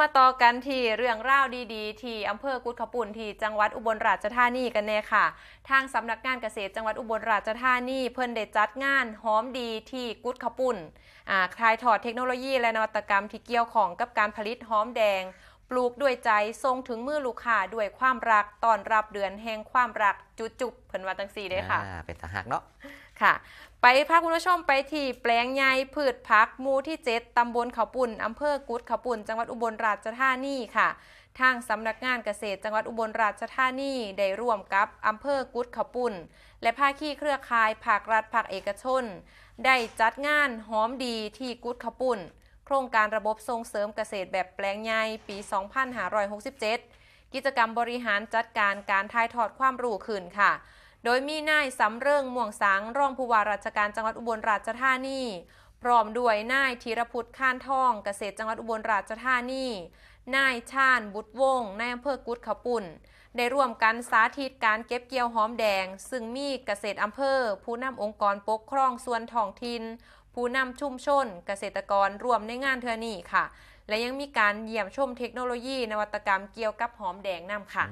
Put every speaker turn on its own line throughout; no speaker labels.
มาต่อกันที่เรื่องราวดี ๆ ที่อำเภอกุดขปุ่นที่จังหวัดอุบลราชธานีกันแน่ค่ะ ทางสำนักงานเกษตรจังหวัดอุบลราชธานีเพิ่นได้จัดงานหอมดีที่กุดขปุ่นอ่าทายถอดเทคโนโลยีและนวัตกรรมที่เกี่ยวของกับการผลิตหอมแดง ปลูกด้วยใจทรงถึงมือลูกค้าด้วยความรักตอนรับเดือนแห่งความรักจุจุบเพิ่นว่าจังซี่เด้ค่ะ
อ่าเป็นทหารเนาะ
ค่ะ ไปพาคุณผู้ชมไปที่แปลงใหญ่พืชพักหมู่ที่ 7 ตำบลเขาปุ่นอำเภอกุดเขาปุ่น จังหวัดอุบลราชธานีค่ะ ทางสำนักงานเกษตรจังหวัดอุบลราชธานีได้ร่วมกับอำเภอกุดเขาปุ่น และภาคีเครือข่ายภาครัฐภาคเอกชน ได้จัดงานหอมดีที่กุดเขาปุ่น โครงการระบบส่งเสริมเกษตรแบบแปลงใหญ่ปี 2567 กิจกรรมบริหารจัดการการถ่ายทอดความรู้ขึ้นค่ะ โดยมีนายสำเริงม่วงสังรองผู้ว่าราชการจังหวัดอุบลราชธานีพร้อมด้วยนายธีรพุทธข้านทองเกษตรจังหวัดอุบลราชธานีนายชาญบุตรวงศ์นายอำเภอกุดขปุ่น ได้ร่วมกันสาธิตการเก็บเกี่ยวหอมแดง ซึ่งมีเกษตรอำเภอ ผู้นำองค์กรปกครองส่วนท้องถิ่นผู้นำชุมชน เกษตรกรร่วมในงานเทือนี้ค่ะ และยังมีการเยี่ยมชมเทคโนโลยีนวัตกรรมเกี่ยวกับหอมแดงนํค่ะ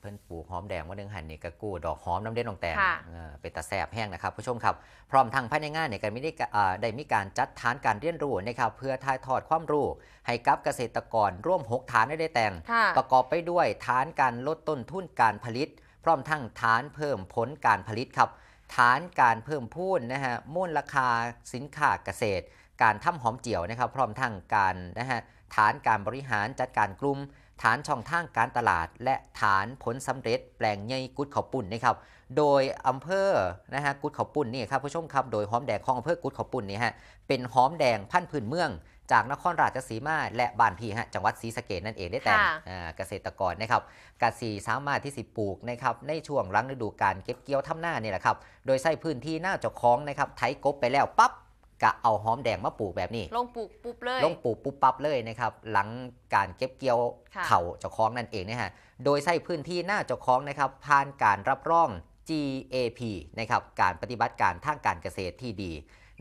เพิ่นปลูกหอมแดงมาหนึ่งหันนี่กระกูดอกหอมน้ำเด่นนองแตง
ค่ะ
เออเป็นตาแสบแห้งนะครับผู้ชมครับ พร้อมทางภายในงานเนี่ยก็มีได้กะอ่าได้มีการจัดฐานการเรียนรู้นะครับเพื่อถ่ายทอดความรู้ ให้กับเกษตรกรร่วม 6 ฐานได้ได้แต่ง
ค่ะ
ประกอบไปด้วยฐานการลดต้นทุนการผลิต พร้อมทั้งฐานเพิ่มผลการผลิตครับ ฐานการเพิ่มพูนนะฮะมูลราคาสินค้าเกษตร การทำหอมเจียวนะครับ พร้อมทั้งการนะฮะฐานการบริหารจัดการกลุ่ม ฐานช่องทางการตลาด และฐานผลสำเร็จ แปลงใหญ่กุดเขาปุ่นนะครับ โดยอำเภอนะฮะกุดเขาปุ่นนี่ครับผู้ชมครับโดยหอมแดงของอำเภอกุดเขาปุ่นนี่ฮะเป็นหอมแดงพันธุ์พื้นเมืองจากนครราชสีมาและบ้านพี่ฮะจังหวัดศรีสะเกดนั่นเองได้แต่
ค่ะ
อ่าเกษตรกรนะครับกสีสามารถที่สิปลูกนะครับในช่วงรังฤดูการเก็บเกี่ยวทำหน้านี่แหละครับ โดยใช้พื้นที่หน้าเจ้าของนะครับไถกบไปแล้วปั๊บ กะเอาหอมแดงมาปลูกแบบนี้
ลงปลูกปุ๊บเลย
ลงปลูกปุ๊บปั๊บเลยนะครับ หลังการเก็บเกี่ยว
ค่ะ
เข่าเจ้าของนั่นเองนะฮะ โดยใช้พื้นที่หน้าเจ้าของนะครับผ่านการรับรอง GAP นะครับ การปฏิบัติการทางการเกษตรที่ดี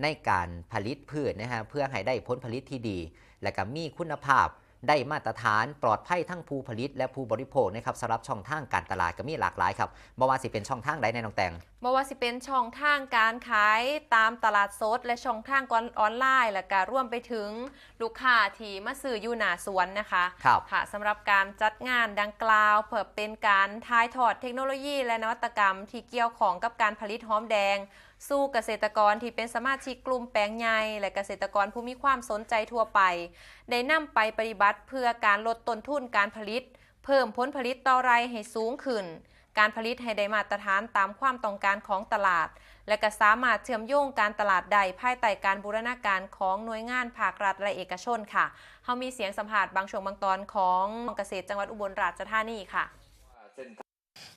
ในการผลิตพืชนะฮะเพื่อให้ได้ผลผลิตที่ดี และก็มีคุณภาพได้มาตรฐานปลอดภัยทั้งผู้ผลิตและผู้บริโภคนะครับสำหรับช่องทางการตลาดก็มีหลากหลายครับบ่ว่าสิเป็นช่องทางใดในน้องแตง
บ่ว่าสิเป็นช่องทางการขายตามตลาดสด และช่องทางออนไลน์และก็ร่วมไปถึงลูกค้าที่มาซื้ออยู่หน้าสวนนะคะ
ครับ
ค่ะสำหรับการจัดงานดังกล่าวเพื่อเป็นการถ่ายทอดเทคโนโลยี และนวัตกรรมที่เกี่ยวของกับการผลิตหอมแดง สู่เกษตรกรที่เป็นสมาชิกกลุ่มแปลงใหญ่และเกษตรกรผู้มีความสนใจทั่วไป ได้นำไปปฏิบัติเพื่อการลดต้นทุนการผลิต เพิ่มผลผลิตต่อไร่ให้สูงขึ้น การผลิตให้ได้มาตรฐานตามความต้องการของตลาด และก็สามารถเชื่อมโยงการตลาดใดภายใต้การบูรณาการของหน่วยงานภาครัฐและเอกชนค่ะเขามีเสียงสัมภาษณ์บางช่วงบางตอนของเกษตรจังหวัดอุบลราชธานีค่ะ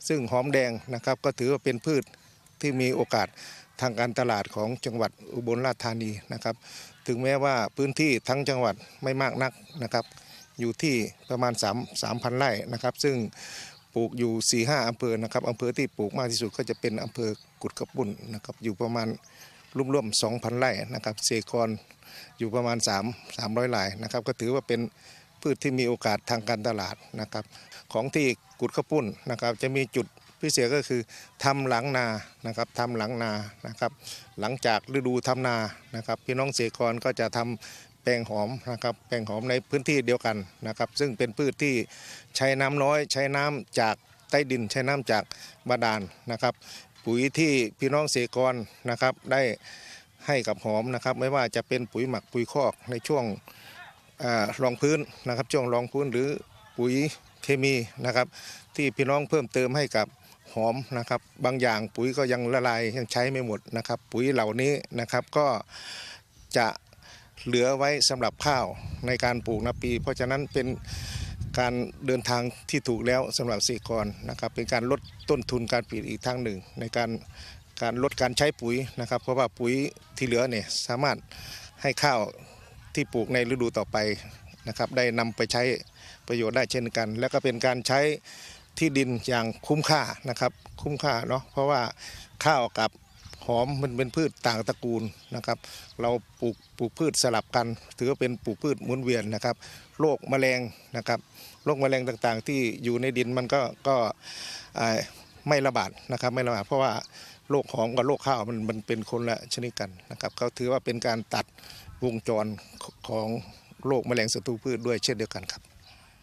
ซึ่งหอมแดงนะครับก็ถือว่าเป็นพืชที่มีโอกาสทางการตลาดของจังหวัดอุบลราชธานีนะครับ ถึงแม้ว่าพื้นที่ทั้งจังหวัดไม่มากนักนะครับ อยู่ที่ประมาณ 3 3,000 ไร่นะครับ ซึ่ง ปลูกอยู่4 5อำเภอนะครับอำเภอที่ปลูกมากที่สุดก็จะเป็นอำเภอกุดกระปุ่นนะครับอยู่ประมาณร่วมๆ2,000 ไร่นะครับเศรษฐกรอยู่ประมาณ 3 300ไรายนะครับก็ถือว่าเป็นพืชที่มีโอกาสทางการตลาดนะครับของที่กุดข้าวปุ้นนะครับจะมีจุดพิเศษก็คือทำหลังนานะครับทำหลังนานะครับหลังจากฤดูทำนานะครับพี่น้องเกษตรกรก็จะทำ แปลงหอมนะครับแปลงหอมในพื้นที่เดียวกันนะครับ ซึ่งเป็นพืชที่ใช้น้ำน้อย ใช้น้ำจากใต้ดิน ใช้น้ำจากบาดาลนะครับ ปุ๋ยที่พี่น้องเกษตรกรนะครับ ได้ให้กับหอมนะครับ ไม่ว่าจะเป็นปุ๋ยหมักปุ๋ยคอกในช่วงรองพื้นนะครับ ช่วงรองพื้นหรือปุ๋ยเคมีนะครับ ที่พี่น้องเพิ่มเติมให้กับหอมนะครับ บางอย่างปุ๋ยก็ยังละลายยังใช้ไม่หมดนะครับ ปุ๋ยเหล่านี้นะครับก็จะ เหลือไว้สำหรับข้าวในการปลูกนาปี เพราะฉะนั้นเป็นการเดินทางที่ถูกแล้วสำหรับเกษตรกรนะครับเป็นการลดต้นทุนการผลิตอีกทางหนึ่ง ในการการลดการใช้ปุ๋ยนะครับ เพราะว่าปุ๋ยที่เหลือเนี่ยสามารถให้ข้าวที่ปลูกในฤดูต่อไปนะครับได้นำไปใช้ประโยชน์ได้เช่นกัน แล้วก็เป็นการใช้ที่ดินอย่างคุ้มค่านะครับ คุ้มค่าเนาะเพราะว่าข้าวกับ หอมมันเป็นพืชต่างตระกูลนะครับ เราปลูกปลูกพืชสลับกัน ถือว่าเป็นปลูกพืชหมุนเวียนนะครับโรคแมลงนะครับโรคแมลงต่างๆ ที่อยู่ในดินมันก็ก็ไม่ระบาดนะครับไม่ระบาดเพราะว่าโรคหอมกับโรคข้าวมันมันเป็นคนละชนิดกันนะครับเขาถือว่าเป็นการตัดวงจรของโรคแมลงศัตรูพืชด้วยเช่นเดียวกันครับ